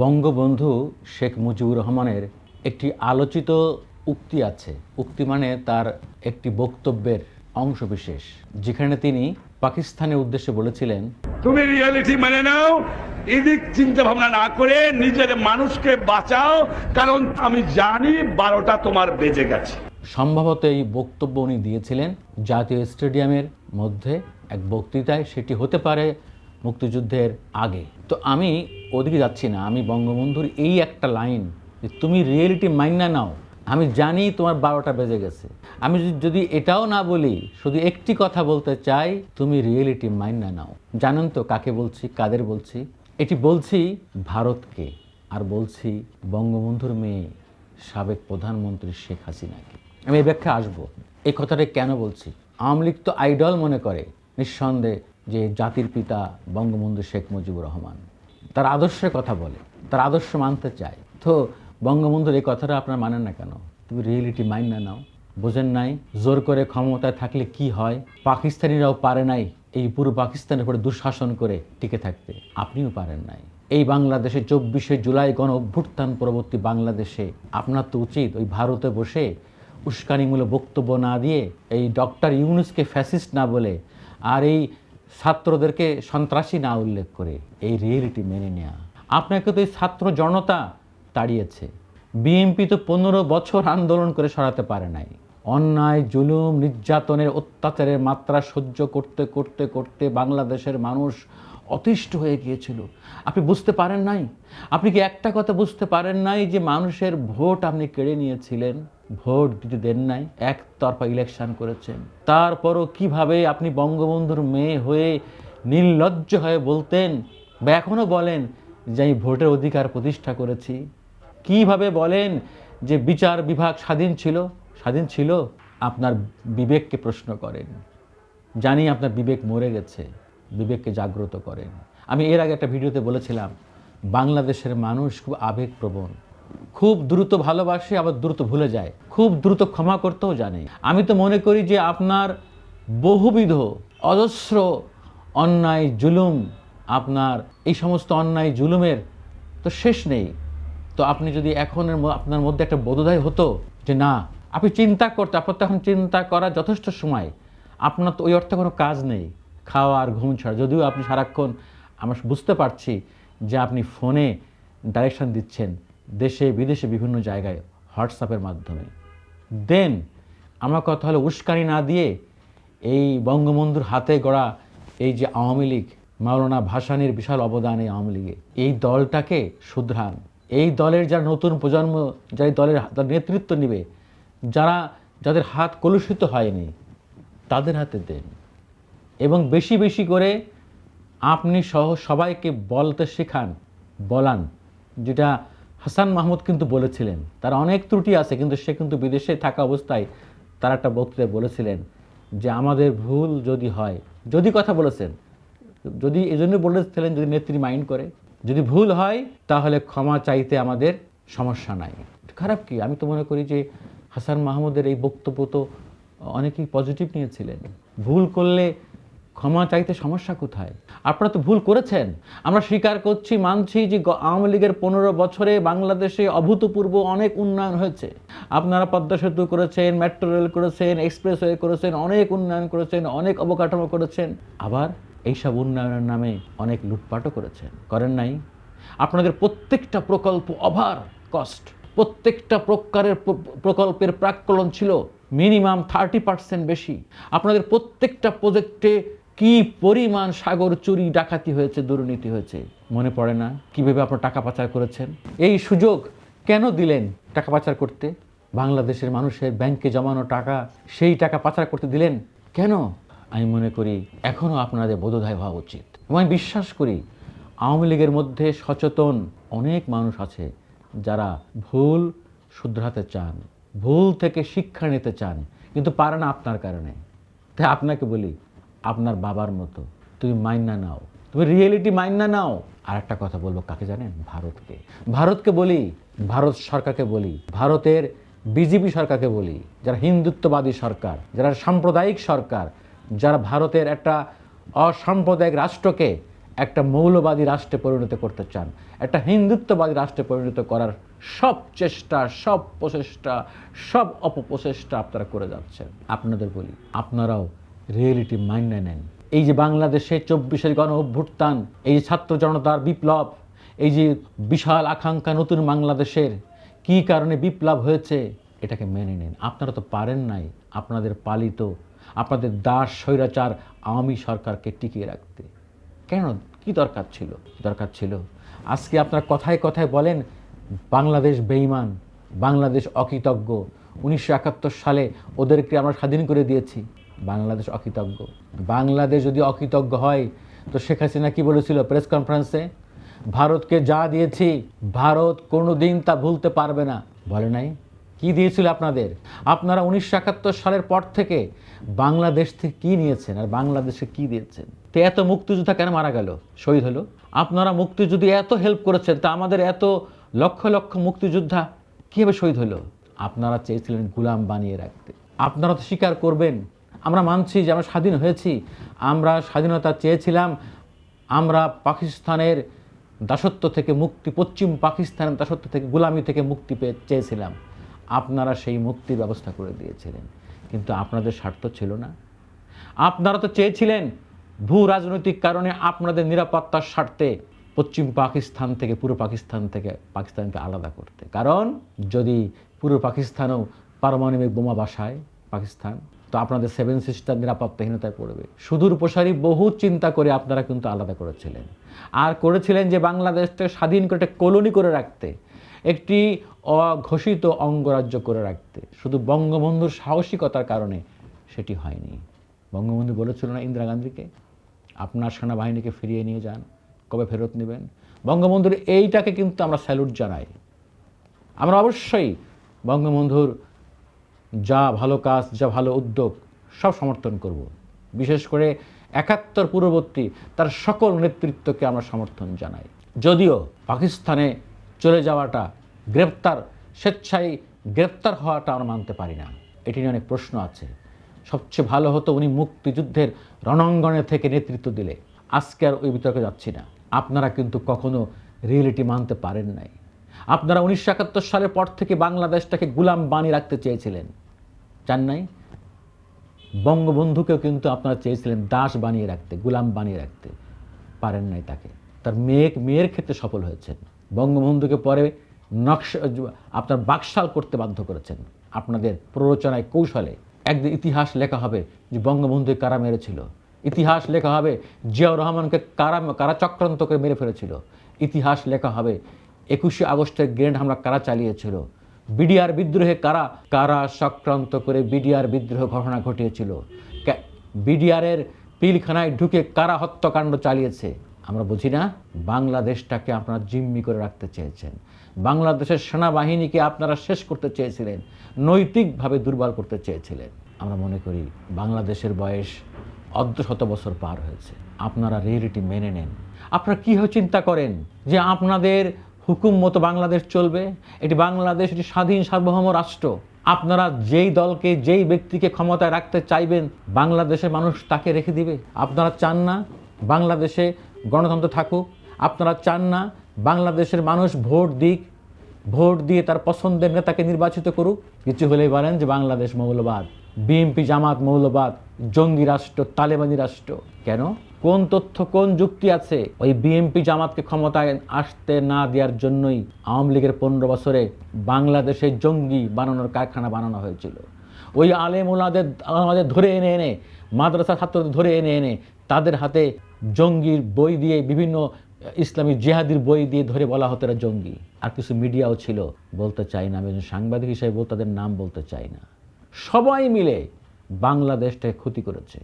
বঙ্গবন্ধু শেখ মুজিবুর রহমানের একটি আলোচিত উক্তি আছে। উক্তি মানে তার একটি বক্তব্যের অংশবিশেষ যেখানে তিনি পাকিস্তানের উদ্দেশ্যে বলেছিলেন তুমি রিয়েলিটি মেনে নাও এদিক চিন্তা ভাবনা না করে নিজের মানুষকে বাঁচাও কারণ আমি জানি বারোটা তোমার বেজে গেছে। সম্ভবত এই বক্তব্য উনি দিয়েছিলেন জাতীয় স্টেডিয়ামের মধ্যে এক বক্তৃতায় সেটি হতে পারে মুক্তিযুদ্ধের আগে। তো আমি ওদিকে যাচ্ছি না। আমি বঙ্গবন্ধুর এই একটা লাইন যে তুমি রিয়েলিটি মাইনা নাও। আমি জানি তোমার বারোটা বেজে গেছে। আমি যদি- এটাও না বলি, শুধু একটি কথা বলতে চাই, তুমি রিয়েলিটি মাইনা নাও। জানেন তো কাকে বলছি, কাদের বলছি? এটি বলছি ভারতকে। আর বলছি বঙ্গবন্ধুর মেয়ে, সাবেক প্রধানমন্ত্রী শেখ হাসিনাকে। আমি এই ব্যাখ্যা আসব। এই কথাটা কেন বলছি? আওয়ামী লীগ তো আইডল মনে করে। নিঃসন্দেহে যে জাতির পিতা বঙ্গবন্ধু শেখ মুজিবুর রহমান। তার আদর্শের কথা বলে, তার আদর্শ মানতে চায়। তো বঙ্গবন্ধুর এই কথাটা আপনারা মানেন না কেন? তুমি রিয়েলিটি মাইন্ড না নাও। বোঝেন নাই, জোর করে ক্ষমতায় থাকলে কি হয়? পাকিস্তানিরাও পারে নাই এই পুরো পাকিস্তানের উপরে দুঃশাসন করে টিকে থাকতে। আপনিও পারেন নাই। এই বাংলাদেশে চব্বিশে জুলাই গণ অভ্যুত্থান পরবর্তী বাংলাদেশে আপনার তো উচিত ওই ভারতে বসে উস্কানিমূলক বক্তব্য না দিয়ে এই ডক্টর ইউনুসকে ফ্যাসিস্ট না বলে আর এই ছাত্রদেরকে সন্ত্রাসী না উল্লেখ করে এই রিয়েলিটি মেনে নেওয়া আপনাকে তো এই ছাত্র জনতা তাড়িয়েছে। বিএনপি তো পনেরো বছর আন্দোলন করে সরাতে পারে নাই। অন্যায়, জুলুম, নির্যাতনের অত্যাচারের মাত্রা সহ্য করতে করতে করতে বাংলাদেশের মানুষ অতিষ্ঠ হয়ে গিয়েছিল। আপনি বুঝতে পারেন নাই? আপনি কি একটা কথা বুঝতে পারেন নাই যে মানুষের ভোট আপনি কেড়ে নিয়েছিলেন? ভোট দিতে দেন নাই, একতরফা ইলেকশন করেছেন। তারপরও কীভাবে আপনি বঙ্গবন্ধুর মেয়ে হয়ে নির্লজ্জ হয়ে বলতেন বা এখনও বলেন যে আমি ভোটের অধিকার প্রতিষ্ঠা করেছি? কীভাবে বলেন যে বিচার বিভাগ স্বাধীন ছিল? স্বাধীন ছিল? আপনার বিবেককে প্রশ্ন করেন। জানি আপনার বিবেক মরে গেছে, বিবেককে জাগ্রত করেন। আমি এর আগে একটা ভিডিওতে বলেছিলাম, বাংলাদেশের মানুষ খুব আবেগপ্রবণ। খুব দ্রুত ভালোবাসে, আবার দ্রুত ভুলে যায়। খুব দ্রুত ক্ষমা করতেও জানে। আমি তো মনে করি যে আপনার বহুবিধ অজস্র অন্যায়, জুলুম, আপনার এই সমস্ত অন্যায়, জুলুমের তো শেষ নেই। তো আপনি যদি এখনের আপনার মধ্যে একটা বোধোদয় হতো যে না, আপনি চিন্তা করতে, আপনার তো এখন চিন্তা করার যথেষ্ট সময়। আপনার তো ওই অর্থে কোনো কাজ নেই। খাওয়া আর ঘুম ছাড়া। যদিও আপনি সারাক্ষণ, আমরা বুঝতে পারছি যে আপনি ফোনে ডাইরেকশন দিচ্ছেন। দেশে, বিদেশে বিভিন্ন জায়গায় হোয়াটসঅ্যাপের মাধ্যমে। দেন আমার কথা হলো উস্কানি না দিয়ে এই বঙ্গবন্ধুর হাতে গড়া এই যে আওয়ামী লীগ, মাওলানা ভাসানির বিশাল অবদান এই আওয়ামী লীগে। এই দলটাকে শুধরান। এই দলের যারা নতুন প্রজন্ম, যারা দলের নেতৃত্ব নেবে, যারা, যাদের হাত কলুষিত হয়নি, তাদের হাতে দেন। এবং বেশি বেশি করে আপনি সহ সবাইকে বলতে শেখান, বলান, যেটা হাসান মাহমুদ কিন্তু বলেছিলেন, তার অনেক ত্রুটি আছে, কিন্তু সে কিন্তু বিদেশে থাকা অবস্থায় তার একটা বক্তৃতায় বলেছিলেন যে, আমাদের ভুল যদি হয়, যদি কথা বলেছেন, যদি এজন্য বলেছিলেন যদি নেত্রী মাইন্ড করে, যদি ভুল হয় তাহলে ক্ষমা চাইতে আমাদের সমস্যা নাই। খারাপ কি? আমি তো মনে করি যে, হাসান মাহমুদের এই বক্তব্য তো অনেকেই পজিটিভ নিয়েছিলেন। ভুল করলে ক্ষমা চাইতে সমস্যা কোথায়? আপনারা তো ভুল করেছেন। আমরা স্বীকার করছি, মানছি যে আওয়ামী লীগের পনেরো বছরে বাংলাদেশে অভূতপূর্ব অনেক উন্নয়ন হয়েছে। আপনারা পদ্মা সেতু করেছেন, মেট্রো রেল করেছেন, এক্সপ্রেসওয়ে করেছেন, অনেক উন্নয়ন করেছেন, অনেক অবকাঠামো করেছেন। আবার এইসব উন্নয়নের নামে অনেক লুটপাটও করেছেন। করেন নাই? আপনাদের প্রত্যেকটা প্রকল্প অভার কস্ট প্রত্যেকটা প্রকারের প্রকল্পের প্রাক্কলন ছিল মিনিমাম থার্টি পার্সেন্ট বেশি। আপনাদের প্রত্যেকটা প্রজেক্টে কি পরিমাণ সাগর চুরি ডাকাতি হয়েছে, দুর্নীতি হয়েছে? মনে পড়ে না। কীভাবে আপনার টাকা পাচার করেছেন? এই সুযোগ কেন দিলেন টাকা পাচার করতে? বাংলাদেশের মানুষের ব্যাংকে জমানো টাকা, সেই টাকা পাচার করতে দিলেন কেন? আমি মনে করি এখনও আপনাদের বোধোদয় হওয়া উচিত। আমি বিশ্বাস করি, আওয়ামী লীগের মধ্যে সচেতন অনেক মানুষ আছে যারা ভুল শুধরাতে চান, ভুল থেকে শিক্ষা নিতে চান, কিন্তু পারে না আপনার কারণে। তাই আপনাকে বলি আপনার বাবার মতো। তুমি মাইনা নাও। তুমি রিয়েলিটি মাইনা নাও। আর একটা কথা বলব, কাকে জানেন? ভারতকে। ভারতকে বলি, ভারত সরকারকে বলি, ভারতের বিজেপি সরকারকে বলি, যারা হিন্দুত্ববাদী সরকার, যারা সাম্প্রদায়িক সরকার, যারা ভারতের একটা অসাম্প্রদায়িক রাষ্ট্রকে একটা মৌলবাদী রাষ্ট্রে পরিণত করতে চান, একটা হিন্দুত্ববাদী রাষ্ট্রে পরিণত করার সব চেষ্টা, সব প্রচেষ্টা, সব অপপ্রচেষ্টা আপনারা করে যাচ্ছেন। আপনাদের বলি, আপনারাও রিয়েলিটি মাইন্ডে নেন এই যে বাংলাদেশে চব্বিশের গণ অভ্যুত্থান, এই যে ছাত্র জনতার বিপ্লব, এই যে বিশাল আকাঙ্ক্ষা নতুন বাংলাদেশের, কী কারণে বিপ্লব হয়েছে, এটাকে মেনে নিন। আপনারা তো পারেন নাই আপনাদের পালিত, আপনাদের দাস স্বৈরাচার আওয়ামী সরকারকে টিকিয়ে রাখতে। কেন? কি দরকার ছিল? দরকার ছিল? আজকে আপনারা কথায় কথায় বলেন, বাংলাদেশ বেইমান বাংলাদেশ অকৃতজ্ঞ। উনিশশো একাত্তর সালে ওদেরকে আমরা স্বাধীন করে দিয়েছি। বাংলাদেশ অকৃতজ্ঞ। বাংলাদেশ যদি অকৃতজ্ঞ হয়, তো শেখ হাসিনা কি বলেছিল প্রেস কনফারেন্সে? ভারতকে যা দিয়েছি, ভারত কোনো দিন তা ভুলতে পারবে না। বলে নাই। কি দিয়েছিল আপনাদের? আপনারা উনিশশো একাত্তর সালের পর থেকে বাংলাদেশ থেকে কী নিয়েছেন আর বাংলাদেশে কি দিয়েছেন? তো এত মুক্তিযোদ্ধা কেন মারা গেল? শহীদ হলো? আপনারা মুক্তিযুদ্ধে এত হেল্প করেছেন, তা আমাদের এত লক্ষ লক্ষ মুক্তিযোদ্ধা কীভাবে শহীদ হলো? আপনারা চেয়েছিলেন গুলাম বানিয়ে রাখতে। আপনারা তো স্বীকার করবেন আমরা মানছি যে আমরা স্বাধীন হয়েছি, আমরা স্বাধীনতা চেয়েছিলাম, আমরা পাকিস্তানের দাসত্ব থেকে মুক্তি, পশ্চিম পাকিস্তানের দাসত্ব থেকে গোলামি থেকে মুক্তি পেয়ে চেয়েছিলাম। আপনারা সেই মুক্তির ব্যবস্থা করে দিয়েছিলেন, কিন্তু আপনাদের স্বার্থ ছিল না। আপনারা তো চেয়েছিলেন ভূ রাজনৈতিক কারণে আপনাদের নিরাপত্তার স্বার্থে পশ্চিম পাকিস্তান থেকে, পূর্ব পাকিস্তান থেকে পাকিস্তানকে আলাদা করতে। কারণ যদি পূর্ব পাকিস্তানও পারমাণবিক বোমা বাসায়, পাকিস্তান তো আপনাদের সেভেন সিস্টার নিরাপত্তাহীনতায় পড়বে। সুদূর প্রসারী বহু চিন্তা করে আপনারা কিন্তু আলাদা করেছিলেন। আর করেছিলেন যে বাংলাদেশকে স্বাধীন করে একটা কলোনি করে রাখতে, একটি অঘোষিত অঙ্গরাজ্য করে রাখতে। শুধু বঙ্গবন্ধুর সাহসিকতার কারণে সেটি হয়নি। বঙ্গবন্ধু বলেছিল না ইন্দিরা গান্ধীকে, আপনার সেনাবাহিনীকে ফিরিয়ে নিয়ে যান, কবে ফেরত নেবেন? বঙ্গবন্ধুর এইটাকে কিন্তু আমরা স্যালুট জানাই। আমরা অবশ্যই বঙ্গবন্ধুর যা ভালো কাজ, যা ভালো উদ্যোগ, সব সমর্থন করব। বিশেষ করে একাত্তর পূর্ববর্তী তার সকল নেতৃত্বকে আমরা সমর্থন জানাই। যদিও পাকিস্তানে চলে যাওয়াটা গ্রেপ্তার, স্বেচ্ছায় গ্রেপ্তার হওয়াটা আমরা মানতে পারি না। এটি নিয়ে অনেক প্রশ্ন আছে। সবচেয়ে ভালো হতো উনি মুক্তিযুদ্ধের রণাঙ্গনে থেকে নেতৃত্ব দিলে। আজকে আর ওই বিতর্কে যাচ্ছি না। আপনারা কিন্তু কখনো রিয়েলিটি মানতে পারেন নাই। আপনারা উনিশশো একাত্তর সালের পর থেকে বাংলাদেশটাকে গুলাম বানিয়ে রাখতে চেয়েছিলেন। চান নাই বঙ্গবন্ধুকেও কিন্তু আপনারা চেয়েছিলেন দাস বানিয়ে রাখতে, গুলাম বানিয়ে রাখতে। পারেন নাই তাকে। তার মেয়ে, মেয়ের ক্ষেত্রে সফল হয়েছেন। বঙ্গবন্ধুকে পরে নকশা, আপনার বাকশাল করতে বাধ্য করেছেন। আপনাদের প্ররোচনায় কৌশলে একদিন ইতিহাস লেখা হবে যে বঙ্গবন্ধু কারা মেরেছিল। ইতিহাস লেখা হবে জিয়াউর রহমানকে কারা কারা চক্রান্ত করে মেরে ফেলেছিল। ইতিহাস লেখা হবে একুশে আগস্টের গ্রেনেড হামলা কারা চালিয়েছিল। বিডিআর বিদ্রোহে কারা কারা চক্রান্ত করে বিডিআর বিদ্রোহ ঘটনা ঘটিয়েছিল? বিডিআরের পিলখানায় ঢুকে কারা হত্যাকাণ্ড চালিয়েছে? আমরা বুঝি না, বাংলাদেশটাকে আপনারা জিম্মি করে রাখতে চেয়েছেন। বাংলাদেশের সেনাবাহিনীকে আপনারা শেষ করতে চেয়েছিলেন, নৈতিকভাবে দুর্বল করতে চেয়েছিলেন। আমরা মনে করি, বাংলাদেশের বয়স অর্ধশত বছর পার হয়েছে। আপনারা রিয়েলিটি মেনে নেন। আপনারা কীভাবে চিন্তা করেন যে আপনাদের হুকুম মতো বাংলাদেশ চলবে, এটি বাংলাদেশ, এটি স্বাধীন সার্বভৌম রাষ্ট্র। আপনারা যেই দলকে, যেই ব্যক্তিকে ক্ষমতায় রাখতে চাইবেন, বাংলাদেশের মানুষ তাকে রেখে দিবে। আপনারা চান না বাংলাদেশে গণতন্ত্র থাকুক। আপনারা চান না বাংলাদেশের মানুষ ভোট দিক, ভোট দিয়ে তার পছন্দের নেতাকে নির্বাচিত করুক। কিছু হলেই বলেন যে বাংলাদেশ মৌলবাদ। বিএনপি জামাত মৌলবাদ, জঙ্গি রাষ্ট্র, তালেবানি রাষ্ট্র। কেন? কোন তথ্য, কোন যুক্তি আছে ওই বিএনপি জামাতকে ক্ষমতায় আসতে না দেওয়ার জন্যই আওয়ামী লীগের পনেরো বছরে বাংলাদেশে জঙ্গি বানানোর কারখানা বানানো হয়েছিল? ওই আলেম ওলাদের আমাদের ধরে এনে এনে মাদ্রাসা ছাত্রদের ধরে এনে এনে, তাদের হাতে জঙ্গির বই দিয়ে, বিভিন্ন ইসলামী জেহাদির বই দিয়ে ধরে বলা হতো এরা জঙ্গি। আর কিছু মিডিয়াও ছিল, বলতে চাই না। আমি সাংবাদিক হিসেবে তাদের নাম বলতে চাই না। সবাই মিলে বাংলাদেশটাকে ক্ষতি করেছে।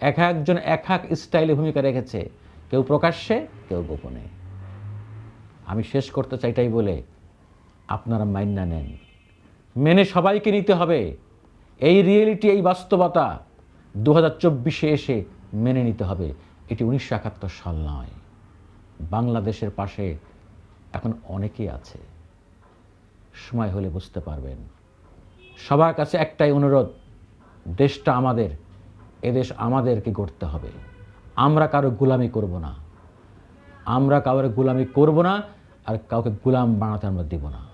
এক একজন, এক এক স্টাইলে ভূমিকা রেখেছে। কেউ প্রকাশ্যে, কেউ গোপনে। আমি শেষ করতে চাইটাই বলে আপনারা মাইন্না নেন। মেনে সবাইকে নিতে হবে। এই রিয়েলিটি এই বাস্তবতা দু হাজার চব্বিশে এসে মেনে নিতে হবে। এটি উনিশশো একাত্তর সাল নয়। বাংলাদেশের পাশে এখন অনেকেই আছে। সময় হলে বুঝতে পারবেন। সবার কাছে একটাই অনুরোধ, দেশটা আমাদের, এদেশ আমাদেরকে করতে হবে। আমরা কারও গোলামি করব না। আমরা কারোর গোলামি করব না আর কাউকে গুলাম বানাতে আমরা দেব না।